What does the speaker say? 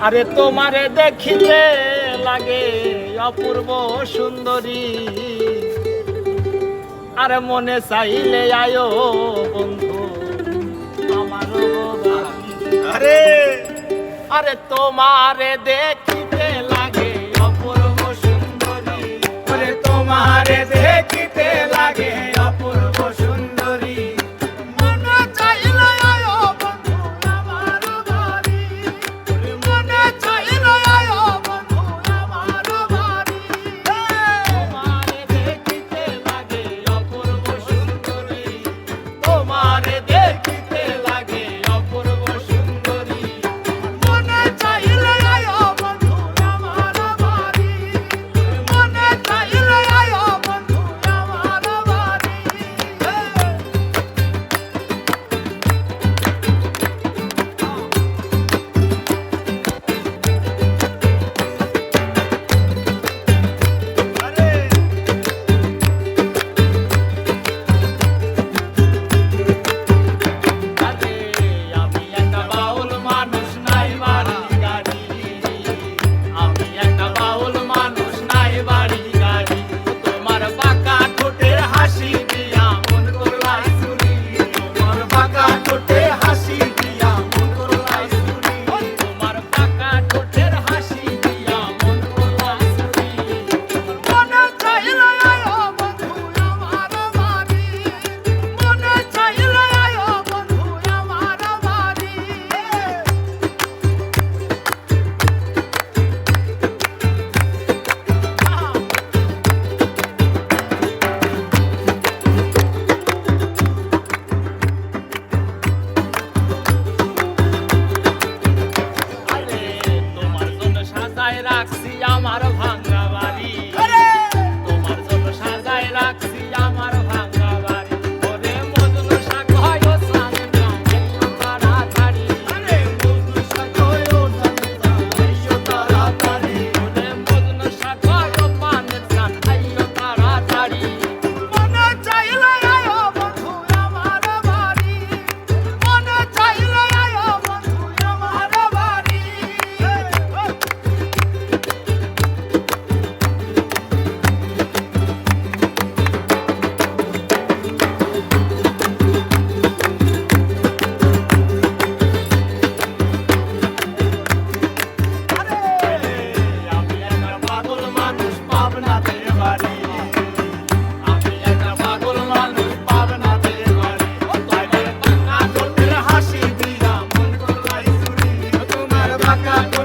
আরে তোমারে দেখিতে লাগে অপূর্ব সুন্দরী। আর মনে চাইলে আয়ো বন্ধু আমার আরে! আরে তোমারে দেখিতে লাগে অপূর্ব সুন্দরী। আরে তোমার রাখছি আমার ভাই Macaco.